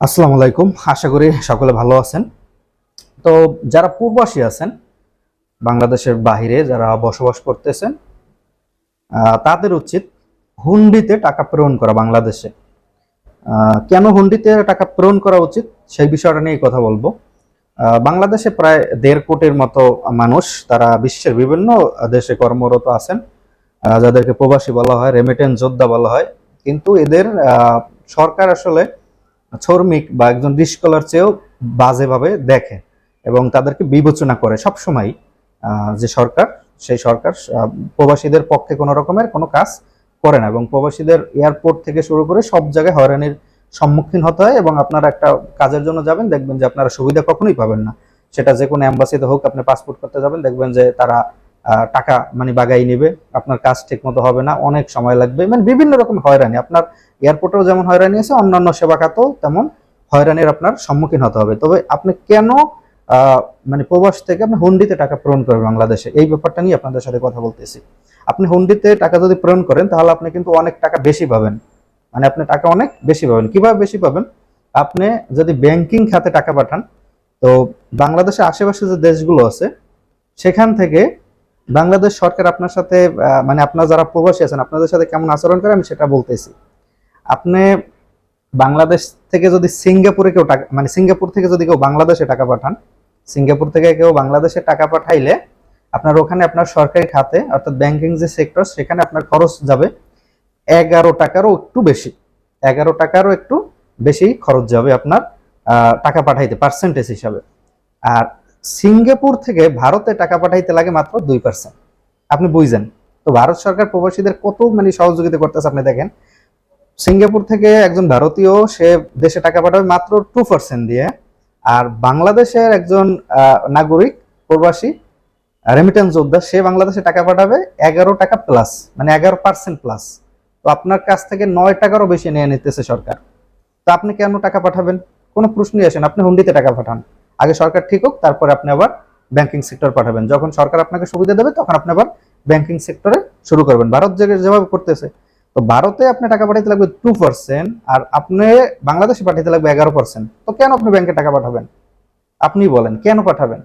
আসসালামু আলাইকুম। আশা করি সকলে ভালো আছেন। তো যারা পূর্বাসী আছেন, বাংলাদেশের বাহিরে যারা বসবাস করতেছেন তাদের উচিত হুন্ডিতে টাকা প্রেরণ করা বাংলাদেশে। কেন হুন্ডিতে টাকা প্রেরণ করা উচিত সেই বিষয়টা নিয়ে কথা বলব। বাংলাদেশে প্রায় দেড় কোটির মতো মানুষ, তারা বিশ্বের বিভিন্ন দেশে কর্মরত আছেন। যাদেরকে প্রবাসী বলা হয় রেমিটেন্স যোদ্ধা বলা হয়। কিন্তু এদের সরকার আসলে শ্রমিক বা একজন ডিসকলার চেয়েও বাজেভাবে দেখে এবং তাদেরকে বিবেচনা করে সবসময় যে সরকার, সেই সরকার প্রবাসীদের পক্ষে কোনো রকমের কোনো কাজ করে না এবং প্রবাসীদের এয়ারপোর্ট থেকে শুরু করে সব জায়গায় হয়রানির সম্মুখীন হতে হয় এবং আপনারা একটা কাজের জন্য যাবেন, দেখবেন যে আপনারা সুবিধা কখনোই পাবেন না। সেটা যে কোনো অ্যাম্বাসিতে হোক, আপনি পাসপোর্ট করতে যাবেন, দেখবেন যে তারা টাকা মানে বাগাই নেবে, আপনার কাজ ঠিক মতো হবে না, অনেক সময় লাগবে। মানে বিভিন্ন রকম হয়রানি। আপনার এয়ারপোর্টেও যেমন হয়রানি আছে, অন্যান্য সেবা খাতেও তেমন হয়রানির আপনার সম্মুখীন হতে হবে। তবে আপনি কেন মানে প্রবাস থেকে আপনি হুন্ডিতে টাকা প্রেরণ করবেন বাংলাদেশে? এই ব্যাপারটা নিয়ে আপনাদের সাথে কথা বলতেছি। আপনি হুন্ডিতে টাকা যদি প্রেরণ করেন, তাহলে আপনি কিন্তু অনেক টাকা বেশি পাবেন। মানে আপনি টাকা অনেক বেশি পাবেন। কীভাবে বেশি পাবেন? আপনি যদি ব্যাংকিং খাতে টাকা পাঠান, তো বাংলাদেশের আশেপাশে যে দেশগুলো আছে, সেখান থেকে বাংলাদেশ সরকার আপনার সাথে মানে আপনার যারা প্রবাসী আছেন, আপনাদের সাথে কেমন আচরণ করে আমি সেটা বলতেছি। আপনি বাংলাদেশ থেকে যদি সিঙ্গাপুরে কেউ টাকা মানে সিঙ্গাপুর থেকে যদি কেউ বাংলাদেশে টাকা পাঠান, সিঙ্গাপুর থেকে কেউ বাংলাদেশে টাকা পাঠাইলে আপনার ওখানে আপনার সরকারি খাতে, অর্থাৎ ব্যাংকিং যে সেক্টর সেখানে আপনার খরচ যাবে এগারো টাকারও একটু বেশি। এগারো টাকারও একটু বেশি খরচ যাবে আপনার টাকা পাঠাইতে পার্সেন্টেজ হিসাবে। আর সিঙ্গাপুর থেকে ভারতে টাকা পাঠাইতে লাগে মাত্র দুই পার্সেন্ট আপনি বুঝছেন তো ভারত সরকার প্রবাসীদের কত মানে সহযোগিতা করতেছে আপনি দেখেন। সিঙ্গাপুর থেকে একজন ভারতীয়, সে দেশে টাকা পাঠাবে মাত্র টু পার্সেন্ট দিয়ে, আর বাংলাদেশের একজন নাগরিক, প্রবাসী রেমিটেন্স যোদ্ধা, সে বাংলাদেশে টাকা পাঠাবে এগারো টাকা প্লাস মানে এগারো পার্সেন্ট প্লাস তো আপনার কাছ থেকে নয় টাকারও বেশি নিয়ে নিতেছে সরকার। তো আপনি কেন টাকা পাঠাবেন? কোনো প্রশ্নই আসেন আপনি হুন্ডিতে টাকা পাঠান। আগে সরকার ঠিক হোক, তারপরে আপনি আবার ব্যাংকিং সেক্টর পাঠাবেন। যখন সরকার আপনাকে সুবিধা দেবে, তখন আপনি আবার ব্যাংকিং সেক্টরে শুরু করবেন। ভারত যেভাবে করতেছে, তো ভারতে আপনি টাকা পাঠাইতে লাগবে টু পার্সেন্ট আর আপনি বাংলাদেশে পাঠাইতে লাগবে এগারো পার্সেন্ট তো কেন আপনি ব্যাংকে টাকা পাঠাবেন? আপনি বলেন, কেন পাঠাবেন?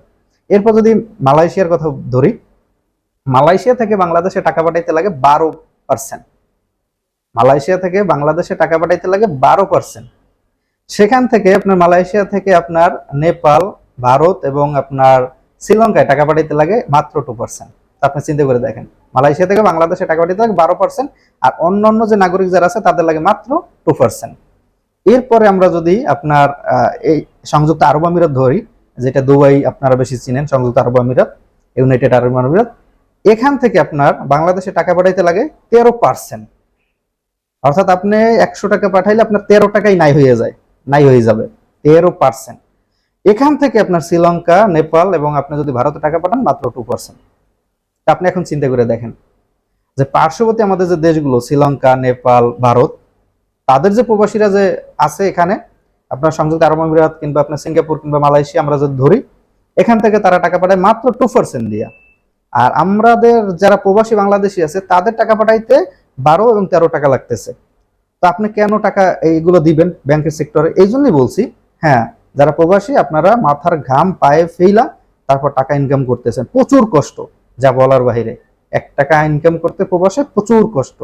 এরপর যদি মালয়েশিয়ার কথা ধরি, মালয়েশিয়া থেকে বাংলাদেশে টাকা পাঠাইতে লাগে বারো পার্সেন্ট মালয়েশিয়া থেকে বাংলাদেশে টাকা পাঠাইতে লাগে বারো পার্সেন্ট সেখান থেকে আপনার মালয়েশিয়া থেকে আপনার নেপাল, ভারত এবং আপনার শ্রীলঙ্কায় টাকা পাঠাইতে লাগে মাত্র টু পার্সেন্ট আপনি চিন্তা করে দেখেন, মালয়েশিয়া থেকে বাংলাদেশে টাকা পাঠাইতে লাগে বারো পার্সেন্ট আর অন্যান্য যে নাগরিক যারা আছে তাদের লাগে মাত্র টু পার্সেন্ট এরপরে আমরা যদি আপনার এই সংযুক্ত আরব আমিরাত ধরি, যেটা দুবাই আপনারা বেশি চিনেন, সংযুক্ত আরব আমিরাত, ইউনাইটেড আরব আমিরাত, এখান থেকে আপনার বাংলাদেশে টাকা পাঠাইতে লাগে তেরো পার্সেন্ট অর্থাৎ আপনি একশো টাকা পাঠাইলে আপনার তেরো টাকাই নাই হয়ে যায়। নাই হয়ে যাবে, তেরো পার্সেন্ট এখান থেকে আপনার শ্রীলঙ্কা, নেপাল এবং আপনি যদি ভারতে টাকা পাঠান, মাত্র টু পার্সেন্ট আপনি এখন চিন্তা করে দেখেন যে পার্শ্ববর্তী আমাদের যে দেশগুলো, শ্রীলঙ্কা, নেপাল, ভারত, তাদের যে প্রবাসীরা যে আছে এখানে, আপনার সংযুক্ত আরব আমিরাত কিংবা আপনার সিঙ্গাপুর কিংবা মালয়েশিয়া আমরা যদি ধরি, এখান থেকে তারা টাকা পাঠায় মাত্র টু পার্সেন্ট দিয়া। আর আমাদের যারা প্রবাসী বাংলাদেশি আছে, তাদের টাকা পাঠাইতে বারো এবং তেরো টাকা লাগতেছে। তো আপনি কেন টাকা এইগুলো দিবেন ব্যাংকের সেক্টরে? এই জন্যই বলছি হ্যাঁ যারা প্রবাসী, আপনারা মাথার ঘাম পায়ে ফেইলা তারপর টাকা ইনকাম করতেছেন। প্রচুর কষ্ট, যা বলার বাইরে এক টাকা ইনকাম করতে প্রবাসে প্রচুর কষ্ট,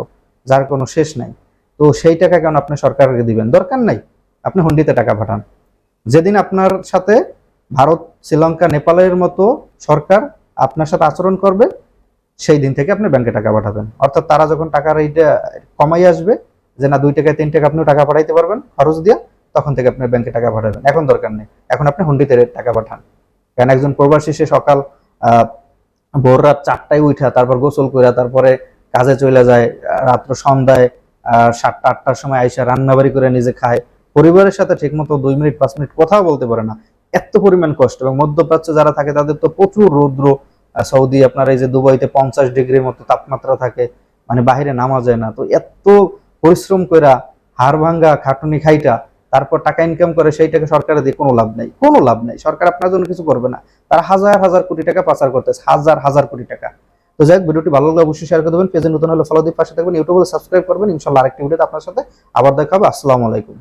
যার কোনো শেষ নাই। তো সেই টাকা কেন আপনি সরকারকে দিবেন? দরকার নাই, আপনি হুন্ডিতে টাকা পাঠান। যেদিন আপনার সাথে ভারত, শ্রীলঙ্কা, নেপালের মতো সরকার আপনার সাথে আচরণ করবে, সেই দিন থেকে আপনি ব্যাংকে টাকা পাঠাবেন। অর্থাৎ তারা যখন টাকার এইটা কমাই আসবে যে না, দুই টাকায় তিন টাকা আপনি টাকা পাঠাইতে পারবেন, খরচ দিয়ে তখন থেকে আপনার ব্যাংকে টাকা পাঠাবেন। এখন দরকার নেই। এখন আপনি হুন্ডিতে টাকা পাঠান। কারণ একজন প্রবাসী, সে সকাল ভোর রাত চারটায় উঠা তারপর গোসল কইরা, তারপরে কাজে চলে যায় রাত্র সন্ধ্যায় সাতটা, আটটার সময় আইসা রান্নাবাড়ি করে নিজে খায়। পরিবারের সাথে ঠিকমতো দুই মিনিট, পাঁচ মিনিট কথাও বলতে পারে না। এত পরিমাণ কষ্ট। এবং মধ্যপ্রাচ্যে যারা থাকে, তাদের তো প্রচুর রৌদ্র। সৌদি, আপনার এই যে দুবাইতে পঞ্চাশ ডিগ্রির মতো তাপমাত্রা থাকে। মানে বাইরে নামা যায় না। তো এত পরিশ্রম কইরা হার ভাঙ্গা, খাটুনি খাইটা, তারপর টাকা ইনকাম করে সেইটাকে সরকারের দিয়ে কোনো লাভ নেই। কোনো লাভ নেই। সরকার আপনার জন্য কিছু করবে না। তারা হাজার হাজার কোটি টাকা পাচার করতেছে। হাজার হাজার কোটি টাকা। তো যাই ভিডিওটি ভালো লাগলে অবশ্যই শেয়ার করে দেবেন। পেজে নতুন হলে ফলো দিয়ে পাশে থাকবেন। ইউটিউবে সাবস্ক্রাইব করবেন। ইনশাল্লাহ আরেকটি ভিডিওতে আপনার সাথে আবার দেখা হবে। আসসালামু আলাইকুম।